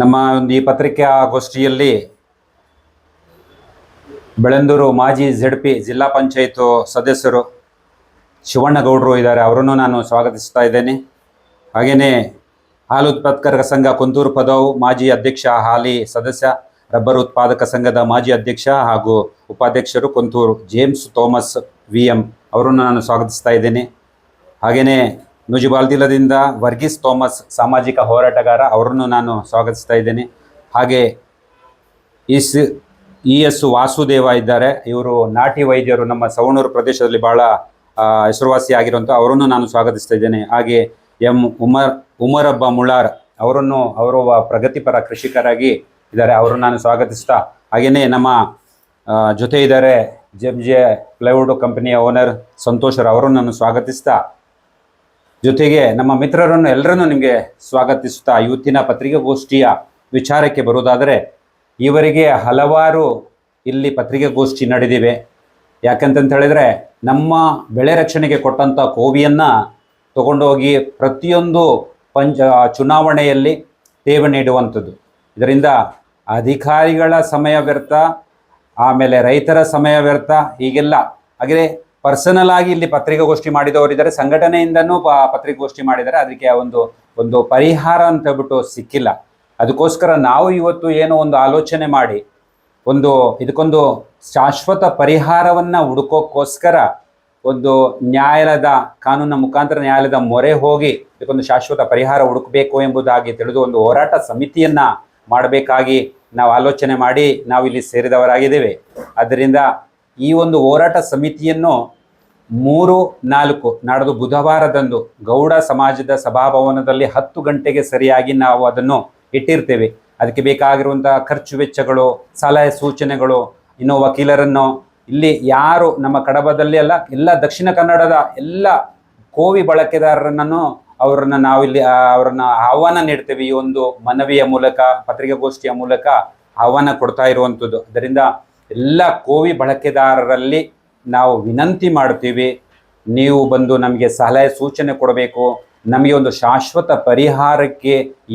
ನಮ್ಮ ಒಂದು ಈ ಪತ್ರಿಕಾಗೋಷ್ಠಿಯಲ್ಲಿ ಬೆಳಂದೂರು ಮಾಜಿ ಜೆಡ್ ಪಿ ಜಿಲ್ಲಾ ಪಂಚಾಯತ್ ಸದಸ್ಯರು ಶಿವಣ್ಣಗೌಡರು ಇದ್ದಾರೆ. ಅವರನ್ನು ನಾನು ಸ್ವಾಗತಿಸ್ತಾ ಇದ್ದೇನೆ. ಹಾಗೆಯೇ ಹಾಲು ಉತ್ಪಾದಕರ ಸಂಘ ಕುಂತೂರು ಪದವು, ಮಾಜಿ ಅಧ್ಯಕ್ಷ ಹಾಲಿ ಸದಸ್ಯ, ರಬ್ಬರ್ ಉತ್ಪಾದಕ ಸಂಘದ ಮಾಜಿ ಅಧ್ಯಕ್ಷ ಹಾಗೂ ಉಪಾಧ್ಯಕ್ಷರು Kunturu James Thomas V M ಅವರನ್ನು ನಾನು ಸ್ವಾಗತಿಸ್ತಾ ಇದ್ದೇನೆ. ಹಾಗೆಯೇ ನುಜಿಬಾಲ್ದಿಲದಿಂದ ವರ್ಗೀಸ್ ಥಾಮಸ್ ಸಾಮಾಜಿಕ ಹೋರಾಟಗಾರ, ಅವರನ್ನು ನಾನು ಸ್ವಾಗತಿಸ್ತಾ ಇದ್ದೇನೆ. ಹಾಗೆ ಇಸ್ ಇ ಎಸ್ ವಾಸುದೇವ ಇದ್ದಾರೆ. ಇವರು ನಾಟಿ ವೈದ್ಯರು, ನಮ್ಮ ಸವಣೂರು ಪ್ರದೇಶದಲ್ಲಿ ಭಾಳ ಹೆಸರುವಾಸಿ ಹೆಸರುವಾಸಿಯಾಗಿರುವಂಥ ಅವರನ್ನು ನಾನು ಸ್ವಾಗತಿಸ್ತಾ ಇದ್ದೇನೆ. ಹಾಗೆ ಎಂ ಉಮರ್ ಉಮರಬ್ಬ ಮುಳಾರ್ ಅವರನ್ನು ಅವರು ಪ್ರಗತಿಪರ ಕೃಷಿಕರಾಗಿ ಇದ್ದಾರೆ. ಅವರನ್ನು ನಾನು ಸ್ವಾಗತಿಸ್ತಾ, ಹಾಗೆಯೇ ನಮ್ಮ ಜೊತೆ ಇದ್ದಾರೆ ಜೆ ಪ್ಲೈವುಡ್ ಕಂಪನಿಯ ಓನರ್ ಸಂತೋಷರು ಅವರನ್ನು ನಾನು ಸ್ವಾಗತಿಸ್ತಾ ಜೊತೆಗೆ ನಮ್ಮ ಮಿತ್ರರನ್ನು ಎಲ್ಲರನ್ನು ನಿಮಗೆ ಸ್ವಾಗತಿಸುತ್ತಾ ಇವತ್ತಿನ ಪತ್ರಿಕಾಗೋಷ್ಠಿಯ ವಿಚಾರಕ್ಕೆ ಬರೋದಾದರೆ ಇವರಿಗೆ ಹಲವಾರು ಇಲ್ಲಿ ಪತ್ರಿಕಾಗೋಷ್ಠಿ ನಡೆದಿವೆ. ಯಾಕಂತಂತ ಹೇಳಿದರೆ, ನಮ್ಮ ಬೆಳೆ ರಕ್ಷಣೆಗೆ ಕೊಟ್ಟಂಥ ಕೋವಿಯನ್ನು ತಗೊಂಡೋಗಿ ಪ್ರತಿಯೊಂದು ಪಂಚ, ಚುನಾವಣೆಯಲ್ಲಿ ಠೇವಣಿ ಇಡುವಂಥದ್ದು. ಇದರಿಂದ ಅಧಿಕಾರಿಗಳ ಸಮಯ ವ್ಯರ್ಥ, ಆಮೇಲೆ ರೈತರ ಸಮಯ ವ್ಯರ್ಥ, ಹೀಗೆಲ್ಲ. ಹಾಗೆ ಪರ್ಸನಲ್ ಆಗಿ ಇಲ್ಲಿ ಪತ್ರಿಕಾಗೋಷ್ಠಿ ಮಾಡಿದವರಿದ್ದಾರೆ ಸಂಘಟನೆಯಿಂದನೂ ಪತ್ರಿಕಾಗೋಷ್ಠಿ ಮಾಡಿದ್ದಾರೆ. ಅದಕ್ಕೆ ಒಂದು ಒಂದು ಪರಿಹಾರ ಅಂತ ಹೇಳ್ಬಿಟ್ಟು ಸಿಕ್ಕಿಲ್ಲ. ಅದಕ್ಕೋಸ್ಕರ ನಾವು ಇವತ್ತು ಏನೋ ಒಂದು ಆಲೋಚನೆ ಮಾಡಿ, ಒಂದು, ಇದಕ್ಕೊಂದು ಶಾಶ್ವತ ಪರಿಹಾರವನ್ನು ಹುಡುಕೋಕ್ಕೋಸ್ಕರ ಒಂದು ನ್ಯಾಯಾಲಯದ, ಕಾನೂನಿನ ಮುಖಾಂತರ ನ್ಯಾಯಾಲಯದ ಮೊರೆ ಹೋಗಿ ಇದಕ್ಕೊಂದು ಶಾಶ್ವತ ಪರಿಹಾರ ಹುಡುಕಬೇಕು ಎಂಬುದಾಗಿ ತಿಳಿದು ಒಂದು ಹೋರಾಟ ಸಮಿತಿಯನ್ನ ಮಾಡಬೇಕಾಗಿ ನಾವು ಆಲೋಚನೆ ಮಾಡಿ ನಾವು ಇಲ್ಲಿ ಸೇರಿದವರಾಗಿದ್ದೇವೆ. ಆದ್ದರಿಂದ ಈ ಒಂದು ಹೋರಾಟ ಸಮಿತಿಯನ್ನು ಮೂರು, ನಾಲ್ಕು, ನಾಡದು ಬುಧವಾರದಂದು ಗೌಡ ಸಮಾಜದ ಸಭಾಭವನದಲ್ಲಿ ಹತ್ತು ಗಂಟೆಗೆ ಸರಿಯಾಗಿ ನಾವು ಅದನ್ನು ಇಟ್ಟಿರ್ತೇವೆ. ಅದಕ್ಕೆ ಬೇಕಾಗಿರುವಂಥ ಖರ್ಚು ವೆಚ್ಚಗಳು, ಸಲಹೆ ಸೂಚನೆಗಳು, ಇನ್ನು ವಕೀಲರನ್ನು ಇಲ್ಲಿ ಯಾರು ನಮ್ಮ ಕಡಬದಲ್ಲಿ ಅಲ್ಲ, ಎಲ್ಲ ದಕ್ಷಿಣ ಕನ್ನಡದ ಎಲ್ಲ ಕೋವಿ ಬಳಕೆದಾರರನ್ನು ಅವರನ್ನ ನಾವಿಲ್ಲಿ ಅವರನ್ನ ಆಹ್ವಾನ ನೀಡ್ತೇವೆ. ಈ ಒಂದು ಮನವಿಯ ಮೂಲಕ, ಪತ್ರಿಕಾಗೋಷ್ಠಿಯ ಮೂಲಕ ಆಹ್ವಾನ ಕೊಡ್ತಾ ಇರುವಂಥದ್ದು. ಅದರಿಂದ ಎಲ್ಲ ಕೋವಿ ಬಳಕೆದಾರರಲ್ಲಿ ನಾವು ವಿನಂತಿ ಮಾಡ್ತೀವಿ, ನೀವು ಬಂದು ನಮಗೆ ಸಲಹೆ ಸೂಚನೆ ಕೊಡಬೇಕು, ನಮಗೆ ಒಂದು ಶಾಶ್ವತ ಪರಿಹಾರಕ್ಕೆ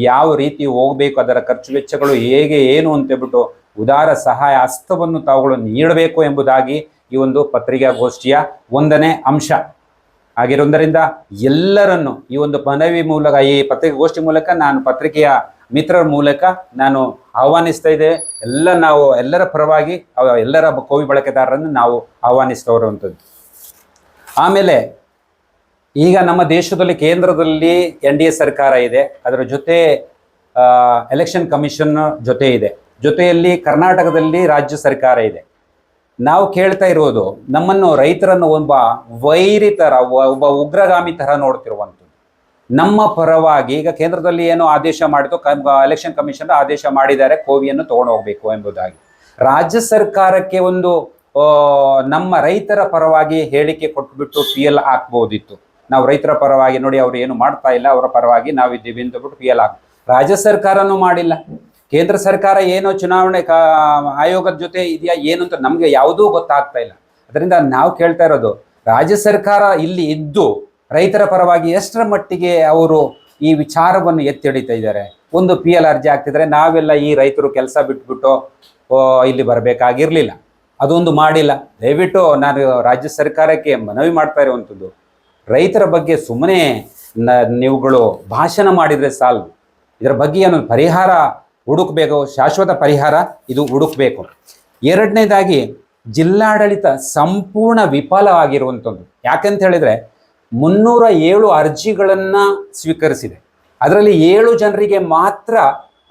ಯಾವ ರೀತಿ ಹೋಗಬೇಕು, ಅದರ ಖರ್ಚು ವೆಚ್ಚಗಳು ಹೇಗೆ ಏನು ಅಂತೇಳ್ಬಿಟ್ಟು ಉದಾರ ಸಹಾಯ ಹಸ್ತವನ್ನು ತಾವುಗಳು ನೀಡಬೇಕು ಎಂಬುದಾಗಿ ಈ ಒಂದು ಪತ್ರಿಕಾಗೋಷ್ಠಿಯ ಒಂದನೇ ಅಂಶ. ಆಗಿರೋದರಿಂದ ಎಲ್ಲರನ್ನು ಈ ಒಂದು ಮನವಿ ಮೂಲಕ, ಈ ಪತ್ರಿಕಾಗೋಷ್ಠಿ ಮೂಲಕ ನಾನು ಪತ್ರಿಕೆಯ ಮಿತ್ರರ ಮೂಲಕ ನಾನು ಆಹ್ವಾನಿಸ್ತಾ ಇದ್ದೆ. ಎಲ್ಲ ನಾವು, ಎಲ್ಲರ ಪರವಾಗಿ ಎಲ್ಲರ ಕೋವಿ ಬಳಕೆದಾರರನ್ನು ನಾವು ಆಹ್ವಾನಿಸ್ತಾ ಇರುವಂಥದ್ದು ಆಮೇಲೆ ಈಗ ನಮ್ಮ ದೇಶದಲ್ಲಿ, ಕೇಂದ್ರದಲ್ಲಿ ಎನ್ ಡಿ ಎ ಸರ್ಕಾರ ಇದೆ. ಅದರ ಜೊತೆ ಎಲೆಕ್ಷನ್ ಕಮಿಷನ್ ಜೊತೆ ಇದೆ. ಜೊತೆಯಲ್ಲಿ ಕರ್ನಾಟಕದಲ್ಲಿ ರಾಜ್ಯ ಸರ್ಕಾರ ಇದೆ. ನಾವು ಕೇಳ್ತಾ ಇರೋದು, ನಮ್ಮನ್ನು ರೈತರನ್ನು ಒಬ್ಬ ವೈರಿ ಥರ ಒಬ್ಬ ಉಗ್ರಗಾಮಿ ಥರ ನೋಡ್ತಿರುವಂಥದ್ದು. ನಮ್ಮ ಪರವಾಗಿ ಈಗ ಕೇಂದ್ರದಲ್ಲಿ ಏನು ಆದೇಶ ಮಾಡಿತು ಎಲೆಕ್ಷನ್ ಕಮಿಷನ್ ಆದೇಶ ಮಾಡಿದ್ದಾರೆ, ಕೋವಿಯನ್ನು ತಗೊಂಡು ಹೋಗ್ಬೇಕು ಎಂಬುದಾಗಿ. ರಾಜ್ಯ ಸರ್ಕಾರಕ್ಕೆ ಒಂದು ನಮ್ಮ ರೈತರ ಪರವಾಗಿ ಹೇಳಿಕೆ ಕೊಟ್ಬಿಟ್ಟು ಪಿ ಎಲ್ ಹಾಕ್ಬೋದಿತ್ತು. ನಾವು ರೈತರ ಪರವಾಗಿ ನೋಡಿ ಅವರು ಏನು ಮಾಡ್ತಾ ಇಲ್ಲ, ಅವರ ಪರವಾಗಿ ನಾವಿದ್ದೀವಿ ಅಂತ ಬಿಟ್ಟು ಪಿ ಎಲ್ ಹಾಕ್, ರಾಜ್ಯ ಸರ್ಕಾರನೂ ಮಾಡಿಲ್ಲ. ಕೇಂದ್ರ ಸರ್ಕಾರ ಏನೋ ಚುನಾವಣೆ ಆಯೋಗದ ಜೊತೆ ಇದೆಯಾ ಏನು ಅಂತ ನಮಗೆ ಯಾವುದೂ ಗೊತ್ತಾಗ್ತಾ ಇಲ್ಲ. ಅದರಿಂದ ನಾವು ಕೇಳ್ತಾ ಇರೋದು, ರಾಜ್ಯ ಸರ್ಕಾರ ಇಲ್ಲಿ ಇದ್ದು ರೈತರ ಪರವಾಗಿ ಎಷ್ಟರ ಮಟ್ಟಿಗೆ ಅವರು ಈ ವಿಚಾರವನ್ನು ಎತ್ತಿ ಹಿಡಿತಾ ಇದ್ದಾರೆ? ಒಂದು ಪಿ ಎಲ್ ಅರ್ಜಿ ಹಾಕ್ತಿದ್ರೆ ನಾವೆಲ್ಲ ಈ ರೈತರು ಕೆಲಸ ಬಿಟ್ಬಿಟ್ಟು ಇಲ್ಲಿ ಬರಬೇಕಾಗಿರ್ಲಿಲ್ಲ. ಅದೊಂದು ಮಾಡಿಲ್ಲ. ದಯವಿಟ್ಟು ನಾನು ರಾಜ್ಯ ಸರ್ಕಾರಕ್ಕೆ ಮನವಿ ಮಾಡ್ತಾ ಇರುವಂಥದ್ದು. ರೈತರ ಬಗ್ಗೆ ಸುಮ್ಮನೆ ನೀವುಗಳು ಭಾಷಣ ಮಾಡಿದರೆ ಸಾಲ್ ಇದರ ಬಗ್ಗೆ ಏನೊಂದು ಪರಿಹಾರ ಹುಡುಕಬೇಕು? ಶಾಶ್ವತ ಪರಿಹಾರ ಇದು ಹುಡುಕಬೇಕು. ಎರಡನೇದಾಗಿ ಜಿಲ್ಲಾಡಳಿತ ಸಂಪೂರ್ಣ ವಿಫಲವಾಗಿರುವಂಥದ್ದು. ಯಾಕಂತ ಹೇಳಿದ್ರೆ ಮುನ್ನೂರ ಏಳು ಅರ್ಜಿಗಳನ್ನು ಸ್ವೀಕರಿಸಿದೆ. ಅದರಲ್ಲಿ ಏಳು ಜನರಿಗೆ ಮಾತ್ರ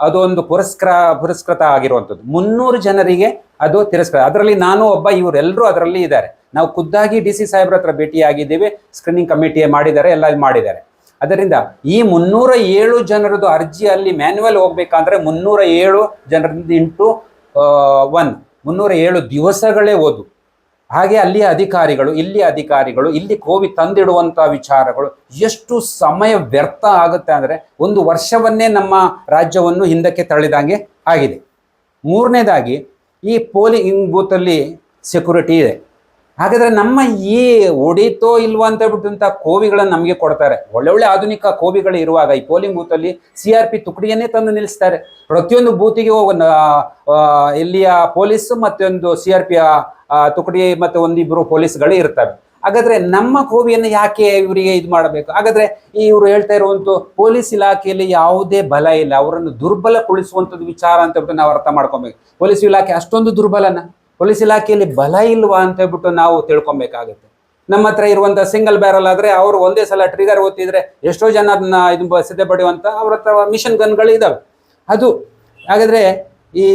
ಅದೊಂದು ಪುರಸ್ಕಾರ, ಪುರಸ್ಕೃತ ಆಗಿರುವಂಥದ್ದು. ಮುನ್ನೂರು ಜನರಿಗೆ ಅದು ತಿರಸ್ಕಾರ ಅದರಲ್ಲಿ ನಾನು ಒಬ್ಬ ಇವರೆಲ್ಲರೂ ಅದರಲ್ಲಿ ಇದ್ದಾರೆ. ನಾವು ಖುದ್ದಾಗಿ ಡಿ ಸಿ ಸಾಹೇಬ್ರ ಹತ್ರ ಭೇಟಿಯಾಗಿದ್ದೇವೆ ಸ್ಕ್ರೀನಿಂಗ್ ಕಮಿಟಿ ಮಾಡಿದ್ದಾರೆ, ಎಲ್ಲ ಮಾಡಿದ್ದಾರೆ. ಅದರಿಂದ ಈ ಮುನ್ನೂರ ಏಳು ಜನರದ್ದು ಅರ್ಜಿ ಅಲ್ಲಿ ಮ್ಯಾನ್ಯುವಲ್ ಹೋಗ್ಬೇಕಂದ್ರೆ ಮುನ್ನೂರ ಏಳು ಜನರಿಂದ ಇಂಟು ಒನ್ ಮುನ್ನೂರ ಏಳು ದಿವಸಗಳೇ ಓದು. ಹಾಗೆ ಅಲ್ಲಿಯ ಅಧಿಕಾರಿಗಳು ಇಲ್ಲಿ ಅಧಿಕಾರಿಗಳು, ಇಲ್ಲಿ ಕೋವಿ ತಂದಿಡುವಂಥ ವಿಚಾರಗಳು ಎಷ್ಟು ಸಮಯ ವ್ಯರ್ಥ ಆಗುತ್ತೆ ಅಂದರೆ ಒಂದು ವರ್ಷವನ್ನೇ ನಮ್ಮ ರಾಜ್ಯವನ್ನು ಹಿಂದಕ್ಕೆ ತಳ್ಳಿದಂಗೆ ಆಗಿದೆ. ಮೂರನೇದಾಗಿ ಈ ಪೋಲಿಂಗ್ ಬೂತಲ್ಲಿ ಸೆಕ್ಯೂರಿಟಿ ಇದೆ. ಹಾಗಾದ್ರೆ ನಮ್ಮ ಈ ಒಡಿತೋ ಇಲ್ವಾ ಅಂತ ಹೇಳ್ಬಿಟ್ಟಂತ ಕೋವಿಗಳನ್ನು ನಮಗೆ ಕೊಡ್ತಾರೆ. ಒಳ್ಳೆ ಒಳ್ಳೆ ಆಧುನಿಕ ಕೋವಿಗಳು ಇರುವಾಗ ಈ ಪೋಲಿಂಗ್ ಬೂತಲ್ಲಿ ಸಿ ಆರ್ ಪಿ ತುಕಡಿಯನ್ನೇ ತಂದು ನಿಲ್ಲಿಸ್ತಾರೆ. ಪ್ರತಿಯೊಂದು ಬೂತಿಗೆ ಇಲ್ಲಿಯ ಪೊಲೀಸ್ ಮತ್ತೊಂದು ಸಿ ಆರ್ ತುಕಡಿ ಮತ್ತೆ ಒಂದಿಬ್ರು ಪೊಲೀಸ್ಗಳು ಇರ್ತವೆ ಹಾಗಾದ್ರೆ ನಮ್ಮ ಕೋವಿಯನ್ನು ಯಾಕೆ ಇವರಿಗೆ ಇದು ಮಾಡಬೇಕು? ಹಾಗಾದ್ರೆ ಇವರು ಹೇಳ್ತಾ ಇರುವಂತ ಪೊಲೀಸ್ ಇಲಾಖೆಯಲ್ಲಿ ಯಾವುದೇ ಬಲ ಇಲ್ಲ. ಅವರನ್ನು ದುರ್ಬಲಗೊಳಿಸುವಂಥದ್ದು ವಿಚಾರ ಅಂತ ಹೇಳ್ಬಿಟ್ಟು ನಾವು ಅರ್ಥ ಮಾಡ್ಕೊಬೇಕು. ಪೊಲೀಸ್ ಇಲಾಖೆ ಅಷ್ಟೊಂದು ದುರ್ಬಲನ? ಪೊಲೀಸ್ ಇಲಾಖೆಯಲ್ಲಿ ಬಲ ಇಲ್ವಾ ಅಂತ ಹೇಳ್ಬಿಟ್ಟು ನಾವು ತಿಳ್ಕೊಬೇಕಾಗುತ್ತೆ. ನಮ್ಮ ಹತ್ರ ಇರುವಂತ ಸಿಂಗಲ್ ಬ್ಯಾರಲ್ ಆದ್ರೆ ಅವರು ಒಂದೇ ಸಲ ಟ್ರಿಗರ್ ಓದ್ತಿದ್ರೆ ಎಷ್ಟೋ ಜನ ಅದನ್ನ ಇದು ಬ- ಸಿದ್ಧ ಪಡೆಯುವಂತ ಅವ್ರ ಹತ್ರ ಮಿಷನ್ ಗನ್ಗಳು ಇದಾವೆ ಅದು ಹಾಗಾದ್ರೆ ಈ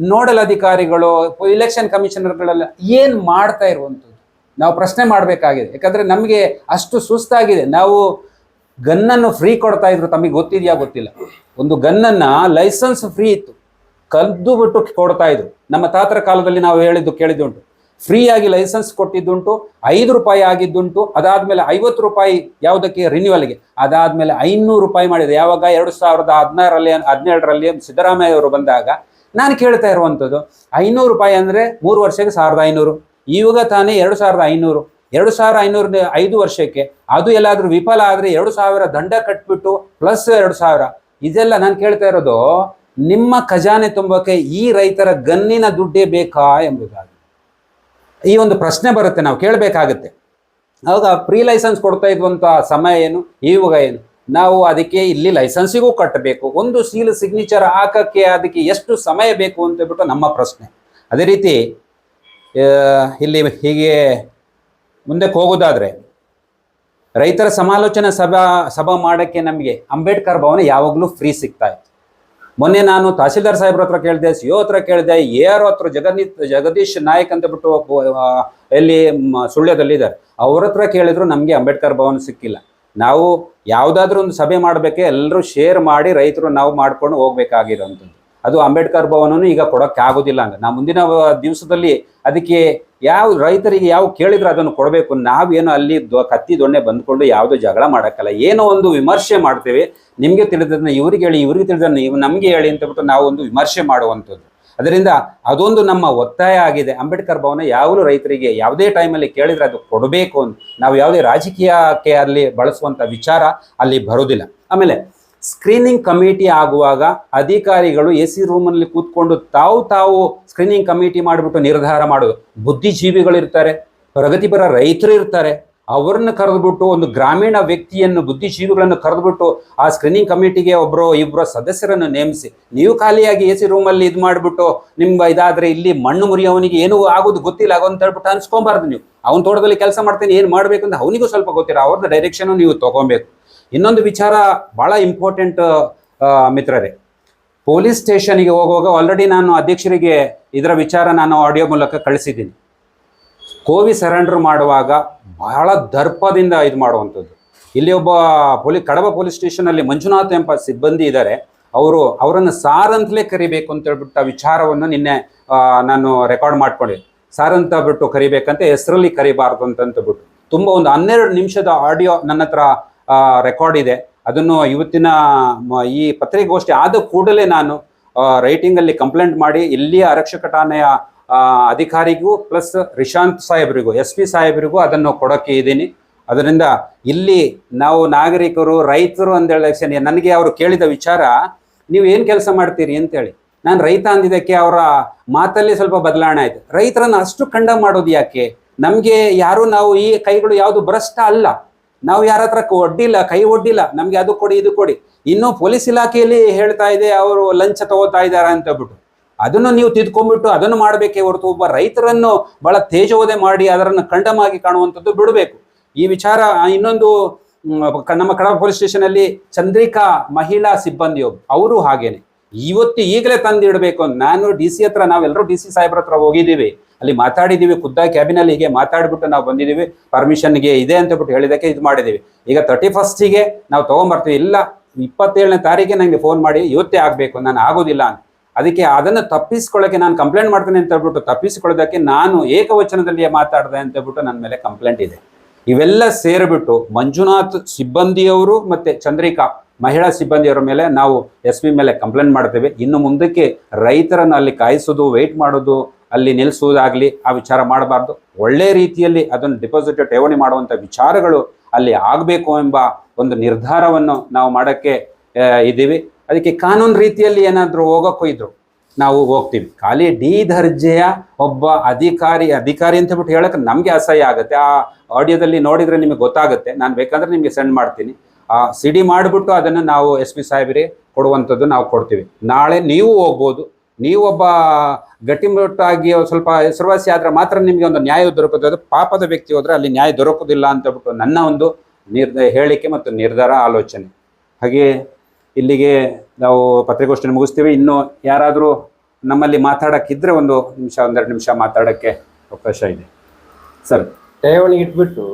ನೋಡಲ್ ಅಧಿಕಾರಿಗಳು ಇಲೆಕ್ಷನ್ ಕಮಿಷನರ್ಗಳೆಲ್ಲ ಏನು ಮಾಡ್ತಾ ಇರುವಂಥದ್ದು? ನಾವು ಪ್ರಶ್ನೆ ಮಾಡಬೇಕಾಗಿದೆ. ಯಾಕಂದ್ರೆ ನಮಗೆ ಅಷ್ಟು ಸುಸ್ತಾಗಿದೆ. ನಾವು ಗನ್ನನ್ನು ಫ್ರೀ ಕೊಡ್ತಾ ಇದ್ರು ತಮಗೆ ಗೊತ್ತಿದೆಯಾ ಗೊತ್ತಿಲ್ಲ. ಒಂದು ಗನ್ನನ್ನು ಲೈಸೆನ್ಸ್ ಫ್ರೀ ಇತ್ತು. ಕದ್ದು ಬಿಟ್ಟು ಕೊಡ್ತಾ ಇದ್ರು. ನಮ್ಮ ತಾತರ ಕಾಲದಲ್ಲಿ ನಾವು ಹೇಳಿದ್ದು ಕೇಳಿದ್ದುಂಟು. ಫ್ರೀ ಆಗಿ ಲೈಸೆನ್ಸ್ ಕೊಟ್ಟಿದ್ದುಂಟು, ಐದು ರೂಪಾಯಿ ಆಗಿದ್ದುಂಟು, ಅದಾದಮೇಲೆ ಐವತ್ತು ರೂಪಾಯಿ ಯಾವುದಕ್ಕೆ? ರಿನ್ಯೂವಲ್ಗೆ ಅದಾದ್ಮೇಲೆ ಐನೂರು ರೂಪಾಯಿ ಮಾಡಿದೆ ಯಾವಾಗ? ಎರಡು ಸಾವಿರದ ಹದಿನಾರರಲ್ಲಿ, ಹದಿನೇಳರಲ್ಲಿ ಸಿದ್ದರಾಮಯ್ಯ ಅವರು ಬಂದಾಗ ನಾನು ಕೇಳ್ತಾ ಇರುವಂಥದ್ದು, ಐನೂರು ರೂಪಾಯಿ ಅಂದರೆ ಮೂರು ವರ್ಷಕ್ಕೆ ಸಾವಿರದ ಐನೂರು. ಇವಾಗ ತಾನೇ ಎರಡು ಸಾವಿರದ ಐನೂರು. ಎರಡು ಸಾವಿರ ಐನೂರು ಐದು ವರ್ಷಕ್ಕೆ ಅದು ಎಲ್ಲಾದರೂ ವಿಫಲ ಆದರೆ ಎರಡು ಸಾವಿರ ದಂಡ ಕಟ್ಬಿಟ್ಟು ಪ್ಲಸ್ ಎರಡು ಸಾವಿರ. ಇದೆಲ್ಲ ನಾನು ಕೇಳ್ತಾ ಇರೋದು, ನಿಮ್ಮ ಖಜಾನೆ ತುಂಬಕ್ಕೆ ಈ ರೈತರ ಗನ್ನಿನ ದುಡ್ಡೇ ಬೇಕಾ ಎಂಬುದಾಗಿ. ಈ ಒಂದು ಪ್ರಶ್ನೆ ಬರುತ್ತೆ, ನಾವು ಕೇಳಬೇಕಾಗುತ್ತೆ. ಆವಾಗ ಪ್ರೀ ಲೈಸೆನ್ಸ್ ಕೊಡ್ತಾ ಇದ್ವಂತ ಸಮಯ ಏನು, ಇವಾಗ ಏನು? ನಾವು ಅದಕ್ಕೆ ಇಲ್ಲಿ ಲೈಸೆನ್ಸಿಗೂ ಕಟ್ಟಬೇಕು. ಒಂದು ಸೀಲ್ ಸಿಗ್ನೇಚರ್ ಹಾಕಕ್ಕೆ ಅದಕ್ಕೆ ಎಷ್ಟು ಸಮಯ ಬೇಕು ಅಂತ ಹೇಳ್ಬಿಟ್ಟು ನಮ್ಮ ಪ್ರಶ್ನೆ. ಅದೇ ರೀತಿ ಇಲ್ಲಿ ಹೀಗೆ ಮುಂದಕ್ಕೆ ಹೋಗೋದಾದ್ರೆ ರೈತರ ಸಮಾಲೋಚನಾ ಸಭಾ ಸಭಾ ಮಾಡೋಕ್ಕೆ ನಮಗೆ ಅಂಬೇಡ್ಕರ್ ಭವನ ಯಾವಾಗಲೂ ಫ್ರೀ ಸಿಗ್ತಾ ಇತ್ತು. ಮೊನ್ನೆ ನಾನು ತಹಸೀಲ್ದಾರ್ ಸಾಹೇಬ್ರ ಹತ್ರ ಕೇಳಿದೆ ಸಿ ಹತ್ರ ಕೇಳಿದೆ ಎ ಆರ್ ಹತ್ರ ಜಗದೀಶ್ ಜಗದೀಶ್ ನಾಯಕ್ ಅಂತ ಬಿಟ್ಟು ಎಲ್ಲಿ ಮ, ಸುಳ್ಯದಲ್ಲಿ ಇದ್ದಾರೆ ಅವ್ರ ಹತ್ರ ಕೇಳಿದ್ರು ನಮಗೆ ಅಂಬೇಡ್ಕರ್ ಭವನ ಸಿಕ್ಕಿಲ್ಲ. ನಾವು ಯಾವುದಾದ್ರೂ ಒಂದು ಸಭೆ ಮಾಡಬೇಕೆ ಎಲ್ಲರೂ ಶೇರ್ ಮಾಡಿ ರೈತರು ನಾವು ಮಾಡ್ಕೊಂಡು ಹೋಗ್ಬೇಕಾಗಿರೋಂಥದ್ದು. ಅದು ಅಂಬೇಡ್ಕರ್ ಭವನನು ಈಗ ಕೊಡೋಕ್ಕೆ ಆಗೋದಿಲ್ಲ ಅಂತ ನಾವು ಮುಂದಿನ ದಿವಸದಲ್ಲಿ ಅದಕ್ಕೆ ಯಾವ ರೈತರಿಗೆ ಯಾವ ಕೇಳಿದ್ರೆ ಅದನ್ನು ಕೊಡಬೇಕು. ನಾವೇನು ಅಲ್ಲಿ ಕತ್ತಿ ದೊಣ್ಣೆ ಬಂದ್ಕೊಂಡು ಯಾವುದೋ ಜಗಳ ಮಾಡೋಕ್ಕಲ್ಲ. ಏನೋ ಒಂದು ವಿಮರ್ಶೆ ಮಾಡ್ತೇವೆ. ನಿಮಗೆ ತಿಳಿದದನ್ನ ಇವ್ರಿಗೆ ಹೇಳಿ, ಇವ್ರಿಗೆ ತಿಳಿದನ್ನ ಇವ್ ನಮಗೆ ಹೇಳಿ ಅಂತ ಬಿಟ್ಟು ನಾವು ಒಂದು ವಿಮರ್ಶೆ ಮಾಡುವಂಥದ್ದು. ಅದರಿಂದ ಅದೊಂದು ನಮ್ಮ ಒತ್ತಾಯ ಆಗಿದೆ. ಅಂಬೇಡ್ಕರ್ ಭವನ ಯಾವಾಗಲೂ ರೈತರಿಗೆ ಯಾವುದೇ ಟೈಮಲ್ಲಿ ಕೇಳಿದರೆ ಅದು ಕೊಡಬೇಕು ಅಂತ. ನಾವು ಯಾವುದೇ ರಾಜಕೀಯಕ್ಕೆ ಅಲ್ಲಿ ಬಳಸುವಂಥ ವಿಚಾರ ಅಲ್ಲಿ ಬರೋದಿಲ್ಲ. ಆಮೇಲೆ ಸ್ಕ್ರೀನಿಂಗ್ ಕಮಿಟಿ ಆಗುವಾಗ ಅಧಿಕಾರಿಗಳು ಎ ಸಿ ರೂಮಲ್ಲಿ ಕೂತ್ಕೊಂಡು ತಾವು ತಾವು ಸ್ಕ್ರೀನಿಂಗ್ ಕಮಿಟಿ ಮಾಡಿಬಿಟ್ಟು ನಿರ್ಧಾರ ಮಾಡೋದು. ಬುದ್ಧಿಜೀವಿಗಳು ಇರ್ತಾರೆ, ಪ್ರಗತಿಪರ ರೈತರು ಇರ್ತಾರೆ. ಅವ್ರನ್ನ ಕರೆದುಬಿಟ್ಟು ಒಂದು ಗ್ರಾಮೀಣ ವ್ಯಕ್ತಿಯನ್ನು ಬುದ್ಧಿಜೀವಿಗಳನ್ನು ಕರೆದುಬಿಟ್ಟು ಆ ಸ್ಕ್ರೀನಿಂಗ್ ಕಮಿಟಿಗೆ ಒಬ್ಬರು ಇಬ್ಬರು ಸದಸ್ಯರನ್ನು ನೇಮಿಸಿ, ನೀವು ಖಾಲಿಯಾಗಿ ಎ ಸಿ ರೂಮಲ್ಲಿ ಇದು ಮಾಡಿಬಿಟ್ಟು ನಿಮ್ಗೆ ಇದಾದರೆ ಇಲ್ಲಿ ಮಣ್ಣು ಮುರಿಯವನಿಗೆ ಏನೂ ಆಗೋದು ಗೊತ್ತಿಲ್ಲ ಅಂತ ಹೇಳ್ಬಿಟ್ಟು ಅನ್ಸ್ಕೊಬಾರ್ದು ನೀವು. ಅವ್ನ ತೋಟದಲ್ಲಿ ಕೆಲಸ ಮಾಡ್ತೇನೆ, ಏನು ಮಾಡಬೇಕು ಅಂತ ಅವನಿಗೂ ಸ್ವಲ್ಪ ಗೊತ್ತಿಲ್ಲ ಅವ್ರದ್ದು ಡೈರೆಕ್ಷನ್ ನೀವು ತೊಗೊಬೇಕು. ಇನ್ನೊಂದು ವಿಚಾರ ಭಾಳ ಇಂಪಾರ್ಟೆಂಟ್ ಮಿತ್ರರೇ. ಪೊಲೀಸ್ ಸ್ಟೇಷನಿಗೆ ಹೋಗುವಾಗ ಆಲ್ರೆಡಿ ನಾನು ಅಧ್ಯಕ್ಷರಿಗೆ ಇದರ ವಿಚಾರ ನಾನು ಆಡಿಯೋ ಮೂಲಕ ಕಳಿಸಿದ್ದೀನಿ. ಕೋವಿ ಸರೆಂಡರ್ ಮಾಡುವಾಗ ಬಹಳ ದರ್ಪದಿಂದ ಇದು ಮಾಡುವಂಥದ್ದು. ಇಲ್ಲಿ ಒಬ್ಬ ಪೊಲೀಸ್ ಕಡಬ ಪೊಲೀಸ್ ಸ್ಟೇಷನಲ್ಲಿ ಮಂಜುನಾಥ್ ಎಂಬ ಸಿಬ್ಬಂದಿ ಇದ್ದಾರೆ ಅವರು ಅವರನ್ನು ಸಾರ್ ಅಂತಲೇ ಕರಿಬೇಕು ಅಂತ ಹೇಳ್ಬಿಟ್ಟು ಆ ವಿಚಾರವನ್ನು ನಿನ್ನೆ ನಾನು ರೆಕಾರ್ಡ್ ಮಾಡ್ಕೊಂಡೆ ಅಂತ ಬಿಟ್ಟು ಕರಿಬೇಕಂತ ಹೆಸರಲ್ಲಿ ಕರಿಬಾರ್ದು ಅಂತ ತುಂಬ ಒಂದು ಹನ್ನೆರಡು ನಿಮಿಷದ ಆಡಿಯೋ ನನ್ನ ಹತ್ರ ರೆಕಾರ್ಡ್ ಇದೆ. ಅದನ್ನು ಇವತ್ತಿನ ಈ ಪತ್ರಿಕಾಗೋಷ್ಠಿ ಆದ ಕೂಡಲೇ ನಾನು ರೈಟಿಂಗಲ್ಲಿ ಕಂಪ್ಲೇಂಟ್ ಮಾಡಿ ಇಲ್ಲಿಯ ಆರಕ್ಷಕ ಠಾಣೆಯ ಅಧಿಕಾರಿಗೂ ಪ್ಲಸ್ ರಿಶಾಂತ್ ಸಾಹೇಬರಿಗೂ, ಎಸ್ ಪಿ ಸಾಹೇಬರಿಗೂ ಅದನ್ನು ಕೊಡೋಕೆ ಇದ್ದೀನಿ. ಅದರಿಂದ ಇಲ್ಲಿ ನಾವು ನಾಗರಿಕರು, ರೈತರು ಅಂದೇಳಿ ನನಗೆ ಅವರು ಕೇಳಿದ ವಿಚಾರ, ನೀವು ಏನು ಕೆಲಸ ಮಾಡ್ತೀರಿ ಅಂತೇಳಿ. ನಾನು ರೈತ ಅಂದಿದ್ದಕ್ಕೆ ಅವರ ಮಾತಲ್ಲಿ ಸ್ವಲ್ಪ ಬದಲಾವಣೆ ಆಯಿತು. ರೈತರನ್ನು ಅಷ್ಟು ಖಂಡ ಮಾಡೋದು ಯಾಕೆ? ನಮಗೆ ಯಾರು ನಾವು ಈ ಕೈಗಳು ಯಾವುದು ಭ್ರಷ್ಟ ಅಲ್ಲ. ನಾವು ಯಾರ ಹತ್ರ ಒಡ್ಡಿಲ್ಲ, ಕೈ ಒಡ್ಡಿಲ್ಲ, ನಮಗೆ ಅದು ಕೊಡಿ, ಇದು ಕೊಡಿ. ಇನ್ನು ಪೊಲೀಸ್ ಇಲಾಖೆಯಲ್ಲಿ ಹೇಳ್ತಾ ಇದೆ, ಅವರು ಲಂಚ ತಗೋತಾ ಇದ್ದಾರೆ ಅಂತ ಹೇಳ್ಬಿಟ್ಟು. ಅದನ್ನು ನೀವು ತಿದ್ಕೊಂಡ್ಬಿಟ್ಟು ಅದನ್ನು ಮಾಡಬೇಕೇ ಹೊರತು ಒಬ್ಬ ರೈತರನ್ನು ಬಹಳ ತೇಜೋದೆ ಮಾಡಿ ಅದರನ್ನು ಖಂಡಮಾಗಿ ಕಾಣುವಂಥದ್ದು ಬಿಡಬೇಕು. ಈ ವಿಚಾರ ಇನ್ನೊಂದು ನಮ್ಮ ಕಡಬ ಪೊಲೀಸ್ ಸ್ಟೇಷನ್ ಅಲ್ಲಿ ಚಂದ್ರಿಕಾ ಮಹಿಳಾ ಸಿಬ್ಬಂದಿಯೊಬ್ಬ ಅವರು ಹಾಗೇನೆ. ಇವತ್ತು ಈಗಲೇ ತಂದು ಇಡಬೇಕು ಅಂತ ನಾನು ಡಿ ಸಿ ಹತ್ರ, ನಾವೆಲ್ಲರೂ ಡಿ ಸಿ ಸಾಹೇಬ್ರ ಹತ್ರ ಹೋಗಿದ್ದೀವಿ. ಅಲ್ಲಿ ಮಾತಾಡಿದ್ದೀವಿ ಖುದ್ದಾಗಿ ಕ್ಯಾಬಿನಲ್ಲಿ ಹೀಗೆ ಮಾತಾಡಿಬಿಟ್ಟು ನಾವು ಬಂದಿದ್ದೀವಿ. ಪರ್ಮಿಷನ್ಗೆ ಇದೆ ಅಂತ ಬಿಟ್ಟು ಹೇಳಿದಕ್ಕೆ ಇದು ಮಾಡಿದ್ದೀವಿ. ಈಗ ತರ್ಟಿ ಫಸ್ಟಿಗೆ ನಾವು ತೊಗೊಂಬರ್ತೀವಿ. ಇಲ್ಲ, ಇಪ್ಪತ್ತೇಳನೇ ತಾರೀಕಿಗೆ ನನಗೆ ಫೋನ್ ಮಾಡಿ, ಇವತ್ತೇ ಆಗಬೇಕು. ನಾನು ಆಗೋದಿಲ್ಲ ಅಂತ. ಅದಕ್ಕೆ ಅದನ್ನು ತಪ್ಪಿಸ್ಕೊಳ್ಳೋಕೆ ನಾನು ಕಂಪ್ಲೇಂಟ್ ಮಾಡ್ತೇನೆ ಅಂತ ಹೇಳ್ಬಿಟ್ಟು ತಪ್ಪಿಸಿಕೊಳ್ಳೋದಕ್ಕೆ ನಾನು ಏಕವಚನದಲ್ಲಿ ಮಾತಾಡಿದೆ ಅಂತ ಹೇಳ್ಬಿಟ್ಟು ನನ್ನ ಮೇಲೆ ಕಂಪ್ಲೇಂಟ್ ಇದೆ. ಇವೆಲ್ಲ ಸೇರಿಬಿಟ್ಟು ಮಂಜುನಾಥ್ ಸಿಬ್ಬಂದಿಯವರು ಮತ್ತು ಚಂದ್ರಿಕಾ ಮಹಿಳಾ ಸಿಬ್ಬಂದಿಯವರ ಮೇಲೆ ನಾವು ಎಸ್ ಪಿ ಮೇಲೆ ಕಂಪ್ಲೇಂಟ್ ಮಾಡ್ತೇವೆ. ಇನ್ನು ಮುಂದಕ್ಕೆ ರೈತರನ್ನು ಅಲ್ಲಿ ಕಾಯಿಸೋದು ವೆಯ್ಟ್ ಮಾಡೋದು, ಅಲ್ಲಿ ನಿಲ್ಲಿಸುವುದಾಗಲಿ ಆ ವಿಚಾರ ಮಾಡಬಾರ್ದು. ಒಳ್ಳೆ ರೀತಿಯಲ್ಲಿ ಅದನ್ನು ಡಿಪಾಸಿಟ್ ಠೇವಣಿ ಮಾಡುವಂಥ ವಿಚಾರಗಳು ಅಲ್ಲಿ ಆಗಬೇಕು ಎಂಬ ಒಂದು ನಿರ್ಧಾರವನ್ನು ನಾವು ಮಾಡೋಕ್ಕೆ ಇದ್ದೀವಿ. ಅದಕ್ಕೆ ಕಾನೂನು ರೀತಿಯಲ್ಲಿ ಏನಾದರೂ ಹೋಗೋಕ್ಕೂ ಇದ್ರು. ನಾವು ಹೋಗ್ತೀವಿ. ಖಾಲಿ ಡಿ ದರ್ಜೆಯ ಒಬ್ಬ ಅಧಿಕಾರಿ ಅಧಿಕಾರಿ ಅಂತ ಬಿಟ್ಟು ಹೇಳಕ್ಕೆ ನಮಗೆ ಅಸಹ್ಯ ಆಗುತ್ತೆ. ಆ ಆಡಿಯೋದಲ್ಲಿ ನೋಡಿದರೆ ನಿಮಗೆ ಗೊತ್ತಾಗುತ್ತೆ. ನಾನು ಬೇಕಾದರೆ ನಿಮಗೆ ಸೆಂಡ್ ಮಾಡ್ತೀನಿ. ಆ ಸಿಡಿ ಮಾಡಿಬಿಟ್ಟು ಅದನ್ನು ನಾವು ಎಸ್ ಪಿ ಸಾಹೇಬರಿಗೆ ಕೊಡುವಂಥದ್ದು ನಾವು ಕೊಡ್ತೀವಿ. ನಾಳೆ ನೀವು ಹೋಗ್ಬೋದು. ನೀವು ಒಬ್ಬ ಗಟ್ಟಿಮುಟ್ಟಾಗಿ ಸ್ವಲ್ಪ ಹೆಸರುವಾಸಿ ಆದರೆ ಮಾತ್ರ ನಿಮಗೆ ಒಂದು ನ್ಯಾಯ ದೊರಕುತ್ತದೆ ಪಾಪದ ವ್ಯಕ್ತಿ ಹೋದರೆ ಅಲ್ಲಿ ನ್ಯಾಯ ದೊರಕೋದಿಲ್ಲ ಅಂತ ಬಿಟ್ಟು ನನ್ನ ಒಂದು ನಿರ್ದ, ಹೇಳಿಕೆ ಮತ್ತು ನಿರ್ಧಾರ, ಆಲೋಚನೆ. ಹಾಗೆ ಇಲ್ಲಿಗೆ ನಾವು ಪತ್ರಿಕಾಗೋಷ್ಠಿನ ಮುಗಿಸ್ತೀವಿ. ಇನ್ನು ಯಾರಾದರೂ ನಮ್ಮಲ್ಲಿ ಮಾತಾಡೋಕ್ಕಿದ್ರೆ ಒಂದು ನಿಮಿಷ ಒಂದೆರಡು ನಿಮಿಷ ಮಾತಾಡೋಕ್ಕೆ ಅವಕಾಶ ಇದೆ. ಸರ್. ಠೇವಣಿ ಇಟ್ಬಿಟ್ಟು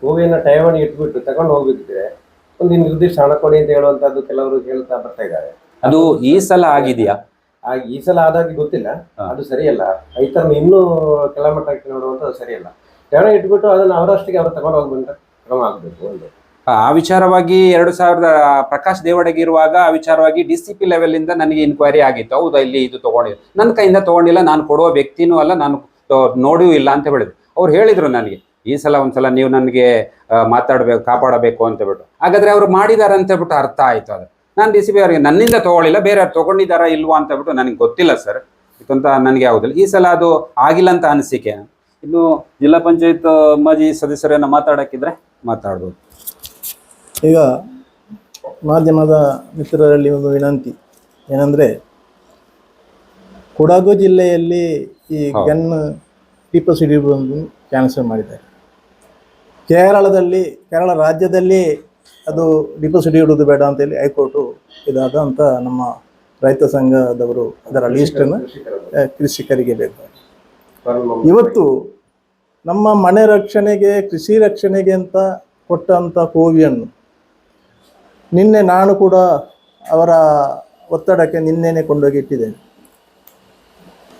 ಹೂವಿನ ಠೇವಣಿ ಇಟ್ಬಿಟ್ಟು ತಗೊಂಡು ಹೋಗಿದ್ರೆ ಒಂದು ನಿರ್ದಿಷ್ಟ ಹಣ ಕೊಡಿ ಅಂತ ಹೇಳುವಂಥದ್ದು ಕೆಲವರು ಹೇಳ್ತಾ ಬರ್ತಾ ಇದ್ದಾರೆ. ಅದು ಈ ಸಲ ಆಗಿದೆಯಾ? ಆ ಈ ಸಲ ಆದಾಗಿ ಗೊತ್ತಿಲ್ಲ. ಅದು ಸರಿಯಲ್ಲ. ರೈತರನ್ನ ಇನ್ನೂ ಕೆಲ ಮಟ್ಟಕ್ಕೆ ನೋಡುವಂಥದ್ದು ಸರಿಯಲ್ಲ. ಠೇವಣಿ ಇಟ್ಬಿಟ್ಟು ಅದನ್ನು ಅವರಷ್ಟಿಗೆ ಅವರು ತಗೊಂಡು ಹೋಗ್ಬಿಟ್ಟು ಕ್ರಮ ಆಗಬೇಕು ಒಂದು ಆ ವಿಚಾರವಾಗಿ ಎರಡು ಸಾವಿರದ, ಪ್ರಕಾಶ್ ದೇವಡಗಿರುವಾಗ ಆ ವಿಚಾರವಾಗಿ ಡಿ ಸಿ ಪಿ ಲೆವೆಲಿಂದ ನನಗೆ ಇನ್ಕ್ವೈರಿ ಆಗಿತ್ತು. ಹೌದಾ, ಇಲ್ಲಿ ಇದು ತಗೊಂಡಿಲ್ಲ. ನನ್ನ ಕೈಯಿಂದ ತಗೊಂಡಿಲ್ಲ, ನಾನು ಕೊಡುವ ವ್ಯಕ್ತಿನೂ ಅಲ್ಲ, ನಾನು ನೋಡೂ ನೋಡಿಯೂ ಇಲ್ಲ ಅಂತ ಹೇಳಿದ್ರು. ಅವ್ರು ಹೇಳಿದ್ರು ನನಗೆ, ಈ ಸಲ ಒಂದ್ಸಲ ನೀವು ನನಗೆ ಮಾತಾಡಬೇಕು, ಕಾಪಾಡಬೇಕು ಅಂತ ಬಿಟ್ಟು ಹಾಗಾದ್ರೆ ಅವ್ರು ಮಾಡಿದ್ದಾರೆ ಅಂತ ಬಿಟ್ಟು ಅರ್ಥ ಆಯ್ತು ಅದು. ನಾನು ಡಿ ಸಿ ಪಿ ಅವರಿಗೆ, ನನ್ನಿಂದ ತಗೊಳ್ಳಿಲ್ಲ, ಬೇರೆ ಯಾರು ತಗೊಂಡಿದ್ದಾರಾ ಇಲ್ವಾ ಅಂತ ಬಿಟ್ಟು ನನಗೆ ಗೊತ್ತಿಲ್ಲ ಸರ್. ಅಂತ ನನಗೆ ಆಗುದಿಲ್ಲ ಈ ಸಲ ಅದು ಆಗಿಲ್ಲ ಅಂತ ಅನಿಸಿಕೆ. ಇನ್ನು ಜಿಲ್ಲಾ ಪಂಚಾಯತ್ ಮಾಜಿ ಸದಸ್ಯರನ್ನ ಮಾತಾಡಕ್ಕಿದ್ರೆ ಮಾತಾಡ್ಬೋದು. ಈಗ ಮಾಧ್ಯಮದ ಮಿತ್ರರಲ್ಲಿ ಒಂದು ವಿನಂತಿ ಏನಂದರೆ ಕೊಡಗು ಜಿಲ್ಲೆಯಲ್ಲಿ ಈ. ಗನ್ ಪೀಪಲ್ಸ್ ಹಿಡಿಯುವುದನ್ನು ಕ್ಯಾನ್ಸಲ್ ಮಾಡಿದ್ದಾರೆ ಕೇರಳದಲ್ಲಿ ಕೇರಳ ರಾಜ್ಯದಲ್ಲಿ ಅದು ಡಿಪಾಸಿಟ್ ಇಡುವುದು ಬೇಡ ಅಂತೇಳಿ ಹೈಕೋರ್ಟು ಇದಾದ ಅಂತ ನಮ್ಮ ರೈತ ಸಂಘದವರು ಅದರ ಲೀಸ್ಟನ್ನು ಕೃಷಿಕರು. ಕೃಷಿಕರಿಗೆ ಬೇಕು ಇವತ್ತು ನಮ್ಮ ಮನೆ ರಕ್ಷಣೆಗೆ ಕೃಷಿ ರಕ್ಷಣೆಗೆ ಅಂತ ಕೊಟ್ಟಂಥ ಕೋವಿಯನ್ನು ನಿನ್ನೆ ನಾನು ಕೂಡ ಅವರ ಒತ್ತಡಕ್ಕೆ ನಿನ್ನೆನೆ ಕೊಂಡೋಗಿ ಇಟ್ಟಿದ್ದೇನೆ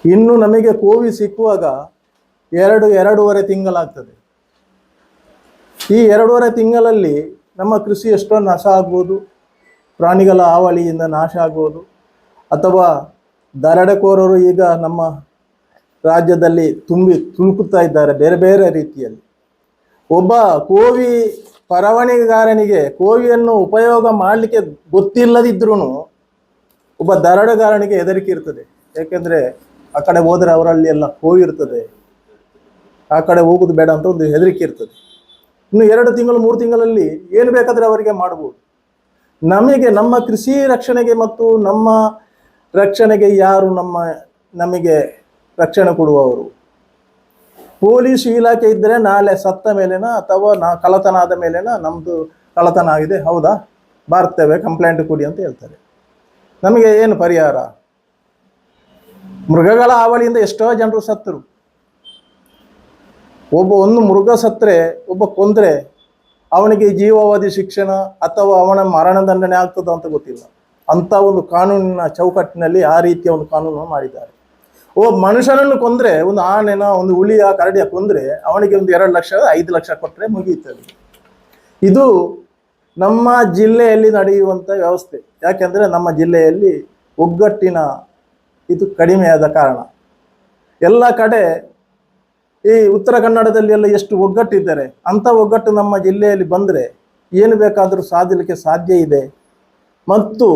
ಇನ್ನು ನಮಗೆ ಕೋವಿ ಸಿಕ್ಕುವಾಗ ಎರಡು, ಎರಡೂವರೆ ತಿಂಗಳಾಗ್ತದೆ. ಈ ಎರಡೂವರೆ ತಿಂಗಳಲ್ಲಿ ನಮ್ಮ ಕೃಷಿ ಎಷ್ಟೋ ನಾಶ ಆಗ್ಬೋದು? ಪ್ರಾಣಿಗಳ ಹಾವಳಿಯಿಂದ ನಾಶ ಆಗ್ಬೋದು? ಅಥವಾ ದರಡೆಕೋರರು ಈಗ ನಮ್ಮ ರಾಜ್ಯದಲ್ಲಿ ತುಂಬಿ ತುಳುಕುತ್ತಾ ಇದ್ದಾರೆ ಬೇರೆ ಬೇರೆ ರೀತಿಯಲ್ಲಿ. ಒಬ್ಬ ಕೋವಿ ಪರವಾನಿಗಾರನಿಗೆ ಕೋವಿಯನ್ನು ಉಪಯೋಗ ಮಾಡಲಿಕ್ಕೆ ಗೊತ್ತಿಲ್ಲದಿದ್ರೂ ಒಬ್ಬ ದರಡಗಾರನಿಗೆ ಹೆದರಿಕೆ ಇರ್ತದೆ. ಯಾಕೆಂದರೆ ಆ ಕಡೆ ಹೋದರೆ ಅವರಲ್ಲಿ ಎಲ್ಲ ಕೋವಿ ಇರ್ತದೆ. ಆ ಕಡೆ ಹೋಗುದು ಬೇಡ ಅಂತ ಒಂದು ಹೆದರಿಕೆ ಇರ್ತದೆ. ಇನ್ನು ಎರಡು ತಿಂಗಳು, ಮೂರು ತಿಂಗಳಲ್ಲಿ ಏನು ಬೇಕಾದರೆ ಅವರಿಗೆ ಮಾಡ್ಬೋದು. ನಮಗೆ, ನಮ್ಮ ಕೃಷಿ ರಕ್ಷಣೆಗೆ ಮತ್ತು ನಮ್ಮ ರಕ್ಷಣೆಗೆ ಯಾರು ನಮ್ಮ, ನಮಗೆ ರಕ್ಷಣೆ ಕೊಡುವವರು? ಪೊಲೀಸ್ ಇಲಾಖೆ ಇದ್ದರೆ ನಾಳೆ ಸತ್ತ ಮೇಲೆನ ಅಥವಾ ನಾ ಕಳ್ಳತನ ಆದ ಮೇಲೆನ ನಮ್ಮದು ಕಳ್ಳತನ ಆಗಿದೆ? ಹೌದಾ? ಬರ್ತೇವೆ ಕಂಪ್ಲೇಂಟ್ ಕೊಡಿ ಅಂತ ಹೇಳ್ತಾರೆ. ನಮಗೆ ಏನು ಪರಿಹಾರ? ಮೃಗಗಳ ಹಾವಳಿಯಿಂದ ಎಷ್ಟೋ ಜನರು ಸತ್ತರು. ಒಬ್ಬ ಒಂದು ಮೃಗ ಸತ್ತರೆ, ಒಬ್ಬ ಕೊಂದ್ರೆ ಅವನಿಗೆ ಜೀವಾವಧಿ ಶಿಕ್ಷಣ ಅಥವಾ ಅವನ ಮರಣದಂಡನೆ ಆಗ್ತದ ಅಂತ ಗೊತ್ತಿಲ್ಲ. ಅಂಥ ಒಂದು ಕಾನೂನಿನ ಚೌಕಟ್ಟಿನಲ್ಲಿ ಆ ರೀತಿಯ ಒಂದು ಕಾನೂನನ್ನು ಮಾಡಿದ್ದಾರೆ. ಒಬ್ಬ ಮನುಷ್ಯನನ್ನು ಕೊಂದ್ರೆ, ಒಂದು ಆನೆನ, ಒಂದು ಹುಳಿಯ ಕರಡಿಯ ಕೊಂದ್ರೆ, ಅವನಿಗೆ ಒಂದು ಎರಡು ಲಕ್ಷ, ಐದು ಲಕ್ಷ ಕೊಟ್ಟರೆ ಮುಗಿಯುತ್ತದೆ ಇದು ನಮ್ಮ ಜಿಲ್ಲೆಯಲ್ಲಿ ನಡೆಯುವಂಥ ವ್ಯವಸ್ಥೆ. ಯಾಕೆಂದರೆ ನಮ್ಮ ಜಿಲ್ಲೆಯಲ್ಲಿ ಒಗ್ಗಟ್ಟಿನ ಇದು ಕಡಿಮೆಯಾದ ಕಾರಣ. ಎಲ್ಲ ಕಡೆ ಈ ಉತ್ತರ ಕನ್ನಡದಲ್ಲಿ ಎಲ್ಲ ಎಷ್ಟು ಒಗ್ಗಟ್ಟಿದ್ದಾರೆ, ಅಂಥ ಒಗ್ಗಟ್ಟು ನಮ್ಮ ಜಿಲ್ಲೆಯಲ್ಲಿ ಬಂದರೆ ಏನು ಬೇಕಾದರೂ ಸಾಧಲಿಕ್ಕೆ ಸಾಧ್ಯ ಇದೆ. ಮತ್ತು